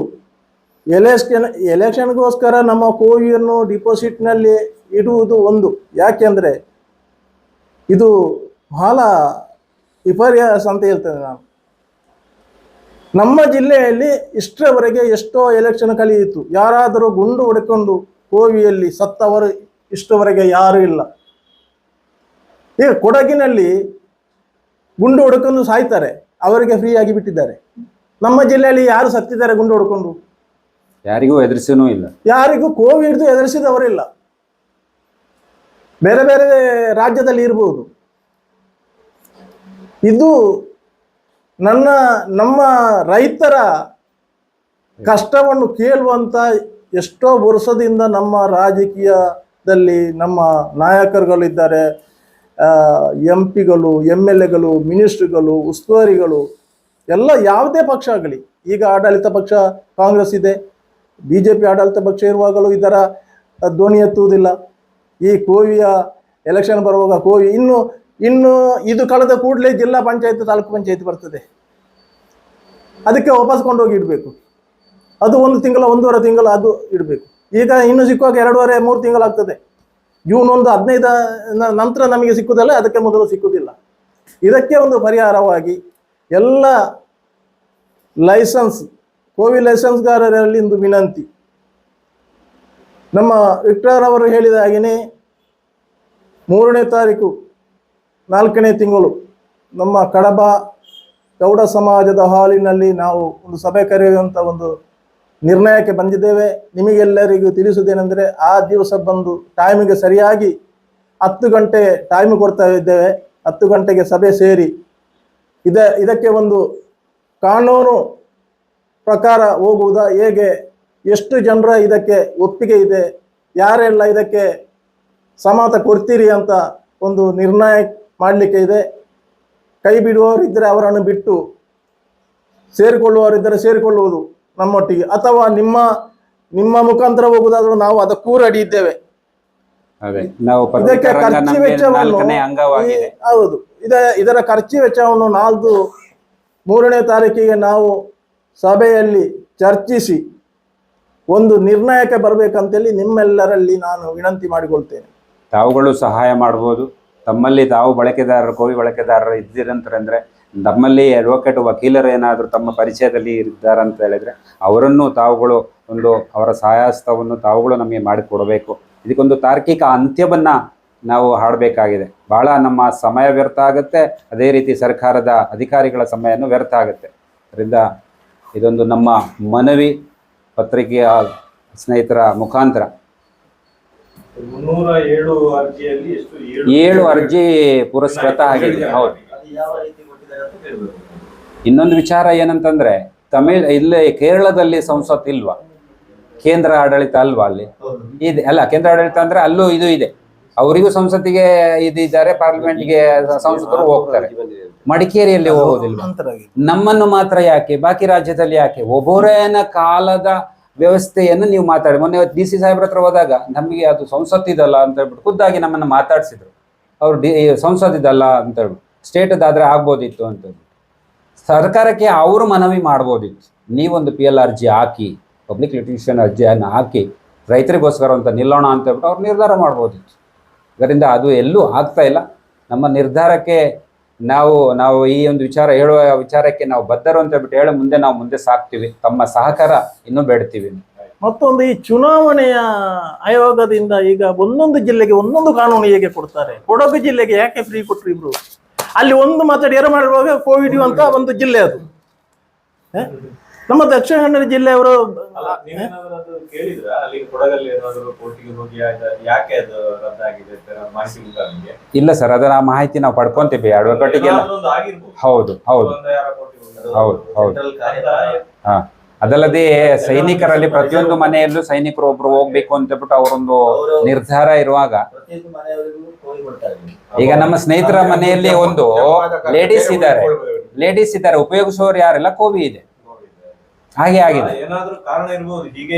ಎಲೆಕ್ಷನ್ ಎಲೆಕ್ಷನ್ಗೋಸ್ಕರ ನಮ್ಮ ಕೋವಿಯನ್ನು ಡಿಪಾಸಿಟ್ನಲ್ಲಿ ಇಡುವುದು ಒಂದು. ಯಾಕೆಂದರೆ ಇದು ಬಹಳ ವಿಪರ್ಯಾಸ ಅಂತ ಹೇಳ್ತೇನೆ ನಾನು. ನಮ್ಮ ಜಿಲ್ಲೆಯಲ್ಲಿ ಇಷ್ಟರವರೆಗೆ ಎಷ್ಟೋ ಎಲೆಕ್ಷನ್ ಕಲಿಯಿತು ಯಾರಾದರೂ ಗುಂಡು ಹೊಡೆಕೊಂಡು ಕೋವಿಯಲ್ಲಿ ಸತ್ತವರು ಇಷ್ಟವರೆಗೆ ಯಾರೂ ಇಲ್ಲ. ಈಗ ಕೊಡಗಿನಲ್ಲಿ ಗುಂಡು ಹೊಡ್ಕೊಂಡು ಸಾಯ್ತಾರೆ. ಅವರಿಗೆ ಫ್ರೀ ಆಗಿ ಬಿಟ್ಟಿದ್ದಾರೆ. ನಮ್ಮ ಜಿಲ್ಲೆಯಲ್ಲಿ ಯಾರು ಸತ್ತಿದ್ದಾರೆ ಗುಂಡು ಹೊಡ್ಕೊಂಡು? ಯಾರಿಗೂ ಎದುರಿಸೂ ಇಲ್ಲ. ಯಾರಿಗೂ ಕೋವಿಡ್ ಎದುರಿಸಿದವರಿಲ್ಲ. ಬೇರೆ ಬೇರೆ ರಾಜ್ಯದಲ್ಲಿ ಇರ್ಬೋದು. ಇದು ನನ್ನ, ನಮ್ಮ ರೈತರ ಕಷ್ಟವನ್ನು ಕೇಳುವಂತ ಎಷ್ಟೋ ವರ್ಷದಿಂದ ನಮ್ಮ ರಾಜಕೀಯದಲ್ಲಿ ನಮ್ಮ ನಾಯಕರುಗಳಿದ್ದಾರೆ. ಎಂ ಪಿಗಳು ಎಂ ಎಲ್ ಎಗಳು, ಮಿನಿಸ್ಟ್ರುಗಳು, ಉಸ್ತುವಾರಿಗಳು, ಎಲ್ಲ ಯಾವುದೇ ಪಕ್ಷ ಆಗಲಿ, ಈಗ ಆಡಳಿತ ಪಕ್ಷ ಕಾಂಗ್ರೆಸ್ ಇದೆ ಬಿ ಜೆ ಪಿ ಆಡಳಿತ ಪಕ್ಷ ಇರುವಾಗಲೂ ಇದರ ಧ್ವನಿ ಎತ್ತುವುದಿಲ್ಲ. ಈ ಕೋವಿಯ ಎಲೆಕ್ಷನ್ ಬರುವಾಗ ಕೋವಿ ಇನ್ನು ಇನ್ನು ಇದು ಕಳೆದ ಕೂಡಲೇ ಜಿಲ್ಲಾ ಪಂಚಾಯತ್, ತಾಲೂಕು ಪಂಚಾಯತ್ ಬರ್ತದೆ. ಅದಕ್ಕೆ ವಾಪಸ್ ಕೊಂಡೋಗಿ ಇಡಬೇಕು ಅದು ಒಂದು ತಿಂಗಳ, ಒಂದೂವರೆ ತಿಂಗಳು ಅದು ಇಡಬೇಕು. ಈಗ ಇನ್ನು ಸಿಕ್ಕುವಾಗ ಎರಡೂವರೆ, ಮೂರು ತಿಂಗಳಾಗ್ತದೆ ಜೂನ್ ಒಂದು ಹದಿನೈದ ನಂತರ ನಮಗೆ ಸಿಕ್ಕುದಲ್ಲ, ಅದಕ್ಕೆ ಮೊದಲು ಸಿಕ್ಕುವುದಿಲ್ಲ ಇದಕ್ಕೆ ಒಂದು ಪರಿಹಾರವಾಗಿ ಎಲ್ಲ ಲೈಸೆನ್ಸ್ ಕೋವಿ ಲೈಸೆನ್ಸ್ಗಾರರಲ್ಲಿ ಇಂದು ವಿನಂತಿ. ನಮ್ಮ ವಿಕ್ಟರ್ ಅವರು ಹೇಳಿದ ಹಾಗೆಯೇ ಮೂರನೇ ತಾರೀಕು ನಾಲ್ಕನೇ ತಿಂಗಳು ನಮ್ಮ ಕಡಬ ಗೌಡ ಸಮಾಜದ ಹಾಲಿನಲ್ಲಿ ನಾವು ಒಂದು ಸಭೆ ಕರೆಯುವಂಥ ಒಂದು ನಿರ್ಣಯಕ್ಕೆ ಬಂದಿದ್ದೇವೆ. ನಿಮಗೆಲ್ಲರಿಗೂ ತಿಳಿಸುವುದೇನೆಂದರೆ ಆ ದಿವಸ ಬಂದು ಟೈಮಿಗೆ ಸರಿಯಾಗಿ ಹತ್ತು ಗಂಟೆ ಟೈಮ್ ಕೊಡ್ತಾ ಇದ್ದೇವೆ. ಹತ್ತು ಗಂಟೆಗೆ ಸಭೆ ಸೇರಿ. ಇದ, ಇದಕ್ಕೆ ಒಂದು ಕಾನೂನು ಪ್ರಕಾರ ಹೋಗುವುದಾ? ಹೇಗೆ? ಎಷ್ಟು ಜನರ ಇದಕ್ಕೆ ಒಪ್ಪಿಗೆ ಇದೆ? ಯಾರೆಲ್ಲ ಇದಕ್ಕೆ ಸಮಾತ ಕೊಡ್ತೀರಿ ಅಂತ ಒಂದು ನಿರ್ಣಯ ಮಾಡಲಿಕ್ಕೆ ಇದೆ. ಕೈ ಬಿಡುವವರಿದ್ದರೆ ಅವರನ್ನು ಬಿಟ್ಟು ಸೇರಿಕೊಳ್ಳುವವರಿದ್ದರೆ ಸೇರಿಕೊಳ್ಳುವುದು ನಮ್ಮೊಟ್ಟಿಗೆ ಅಥವಾ ನಿಮ್ಮ ನಿಮ್ಮ ಮುಖಾಂತರ ಹೋಗುವುದಾದ್ರೂ ನಾವು ಅದಕ್ಕೂ ರೆಡಿ ಇದ್ದೇವೆ. ನಾವು ಇದಕ್ಕೆ ಖರ್ಚು ವೆಚ್ಚವನ್ನು ಹೌದು. ಇದ ಇದರ ಖರ್ಚು ವೆಚ್ಚವನ್ನು ನಾಲ್ಕು ಮೂರನೇ ತಾರೀಕಿಗೆ ನಾವು ಸಭೆಯಲ್ಲಿ ಚರ್ಚಿಸಿ ಒಂದು ನಿರ್ಣಯಕ್ಕೆ ಬರಬೇಕಂತೇಳಿ ನಿಮ್ಮೆಲ್ಲರಲ್ಲಿ ನಾನು ವಿನಂತಿ ಮಾಡಿಕೊಳ್ತೇನೆ. ತಾವುಗಳು ಸಹಾಯ ಮಾಡ್ಬೋದು ತಮ್ಮಲ್ಲಿ ತಾವು ಬಳಕೆದಾರರು ಕೋವಿ ಬಳಕೆದಾರರು ಇದ್ದಿರಂತಂದ್ರೆ ನಮ್ಮಲ್ಲಿ ಅಡ್ವೊಕೇಟ್ ವಕೀಲರು ಏನಾದರೂ ತಮ್ಮ ಪರಿಚಯದಲ್ಲಿ ಇದ್ದಾರೆ ಅಂತ ಹೇಳಿದ್ರೆ ಅವರನ್ನು ತಾವುಗಳು ಒಂದು ಅವರ ಸಹಾಯಸ್ಥವನ್ನು ತಾವುಗಳು ನಮಗೆ ಮಾಡಿಕೊಡಬೇಕು. ಇದಕ್ಕೊಂದು ತಾರ್ಕಿಕ ಅಂತ್ಯವನ್ನು ನಾವು ಹಾಡಬೇಕಾಗಿದೆ. ಬಹಳ ನಮ್ಮ ಸಮಯ ವ್ಯರ್ಥ ಆಗುತ್ತೆ. ಅದೇ ರೀತಿ ಸರ್ಕಾರದ ಅಧಿಕಾರಿಗಳ ಸಮಯನೂ ವ್ಯರ್ಥ ಆಗುತ್ತೆ. ಅದರಿಂದ ಇದೊಂದು ನಮ್ಮ ಮನವಿ ಪತ್ರಿಕೆಯ ಸ್ನೇಹಿತರ ಮುಖಾಂತರ. ಏಳು ಅರ್ಜಿ ಪುರಸ್ಕೃತ ಆಗಿದೆ. ಹೌದು. ಇನ್ನೊಂದು ವಿಚಾರ ಏನಂತಂದ್ರೆ ತಮಿಳ್ ಇಲ್ಲಿ ಕೇರಳದಲ್ಲಿ ಸಂಸತ್ ಇಲ್ವಾ? ಕೇಂದ್ರ ಆಡಳಿತ ಅಲ್ವಾ ಅಲ್ಲಿ? ಇದೆ. ಅಲ್ಲ ಕೇಂದ್ರ ಆಡಳಿತ ಅಂದ್ರೆ ಅಲ್ಲೂ ಇದು ಇದೆ. ಅವರಿಗೂ ಸಂಸತ್ತಿಗೆ ಇದಿದ್ದಾರೆ ಪಾರ್ಲಿಮೆಂಟ್ಗೆ ಸಂಸದರು ಹೋಗ್ತಾರೆ. ಮಡಿಕೇರಿಯಲ್ಲಿ ಹೋಗೋದಿಲ್ಲ ನಮ್ಮನ್ನು ಮಾತ್ರ ಯಾಕೆ? ಬಾಕಿ ರಾಜ್ಯದಲ್ಲಿ ಯಾಕೆ? ಒಬ್ಬರೇನ ಕಾಲದ ವ್ಯವಸ್ಥೆಯನ್ನು ನೀವು ಮಾತಾಡಿ. ಮೊನ್ನೆ ಡಿ ಸಿ ಸಾಹೇಬ್ರ ಹತ್ರ ಹೋದಾಗ ನಮಗೆ ಅದು ಸಂಸತ್ ಇದಲ್ಲ ಅಂತ ಹೇಳ್ಬಿಟ್ಟು ಖುದ್ದಾಗಿ ನಮ್ಮನ್ನು ಮಾತಾಡಿಸಿದ್ರು. ಅವ್ರು ಡಿ ಸಂಸತ್ ಇದಲ್ಲ ಅಂತ ಹೇಳ್ಬಿಟ್ಟು. ಸ್ಟೇಟದಾದ್ರೆ ಆಗ್ಬೋದಿತ್ತು ಅಂತ ಸರ್ಕಾರಕ್ಕೆ ಅವರು ಮನವಿ ಮಾಡ್ಬೋದಿತ್ತು. ನೀವೊಂದು ಪಿ ಎಲ್ ಅರ್ಜಿ ಹಾಕಿ ಪಬ್ಲಿಕ್ ಲಿಟಿಗೇಷನ್ ಅರ್ಜಿಯನ್ನು ಹಾಕಿ ರೈತರಿಗೋಸ್ಕರ ಅಂತ ನಿಲ್ಲೋಣ ಅಂತ ಹೇಳ್ಬಿಟ್ಟು ಅವ್ರು ನಿರ್ಧಾರ ಮಾಡ್ಬೋದಿತ್ತು. ಇದರಿಂದ ಅದು ಎಲ್ಲೂ ಆಗ್ತಾ ಇಲ್ಲ. ನಮ್ಮ ನಿರ್ಧಾರಕ್ಕೆ ನಾವು ನಾವು ಈ ಒಂದು ವಿಚಾರ ಹೇಳುವ ವಿಚಾರಕ್ಕೆ ನಾವು ಬದ್ಧರು ಅಂತ ಹೇಳ್ಬಿಟ್ಟು ಹೇಳಿ ಮುಂದೆ ನಾವು ಮುಂದೆ ಸಾಕ್ತೀವಿ. ತಮ್ಮ ಸಹಕಾರ ಇನ್ನೂ ಬೇಡ್ತೀವಿ. ಮತ್ತೊಂದು ಈ ಚುನಾವಣೆಯ ಆಯೋಗದಿಂದ ಈಗ ಒಂದೊಂದು ಜಿಲ್ಲೆಗೆ ಒಂದೊಂದು ಕಾನೂನು ಹೇಗೆ ಕೊಡ್ತಾರೆ? ಕೊಡಗು ಜಿಲ್ಲೆಗೆ ಯಾಕೆ ಫ್ರೀ ಕೊಟ್ರು ಇಬ್ರು? ಅಲ್ಲಿ ಒಂದು ಮಾತಾಡಿ ಎರ ಮಾಡಿರುವಾಗ ಕೋವಿಡ್ ಅಂತ ಒಂದು ಜಿಲ್ಲೆ ಅದು? ನಮ್ಮ ದಕ್ಷಿಣ ಕನ್ನಡ ಜಿಲ್ಲೆಯವರು ಅಲ್ಲ ನೀವೇನಾದ್ರೂ ಅಲ್ಲಿ ಕೊಡಗಲ್ಲಿ ಏನಾದ್ರು ಕೋರ್ಟಿಗೆ ಹೋಗಿ ಆಯ್ತಾ? ಯಾಕೆ ಅದು ರದ್ದಾಗಿದೆ ಅಂತ ಮಾಹಿತಿ ಉಂಟಾ ನಿಮ್ಗೆ? ಇಲ್ಲ ಸರ್ ಅದರ ಮಾಹಿತಿ ನಾವು ಪಡ್ಕೊಂತೀವಿ ಅಡ್ವೊಕೇಟಿಗೆಲ್ಲ ಹೌದು ಹೌದು. ಒಂದು ಯಾರ ಕೋರ್ಟಿಗೆ ಹೌದು, ಹೌದು. ಹಾ ಅದಲ್ಲದೆ ಸೈನಿಕರಲ್ಲಿ ಪ್ರತಿಯೊಂದು ಮನೆಯಲ್ಲೂ ಸೈನಿಕರು ಒಬ್ರು ಹೋಗ್ಬೇಕು ಅಂತ ಹೇಳ್ಬಿಟ್ಟು ಅವರೊಂದು ನಿರ್ಧಾರ ಇರುವಾಗ. ಈಗ ನಮ್ಮ ಸ್ನೇಹಿತರ ಮನೆಯಲ್ಲಿ ಒಂದು ಲೇಡೀಸ್ ಇದ್ದಾರೆ. ಲೇಡೀಸ್ ಇದ್ದಾರೆ ಉಪಯೋಗಿಸುವವರು ಯಾರೆಲ್ಲ ಕೋವಿ ಇದೆ. ಹಾಗೆ ಆಗಿದೆ. ಏನಾದ್ರೂ ಕಾರಣ ಇರ್ಬೋದು ಹೀಗೆ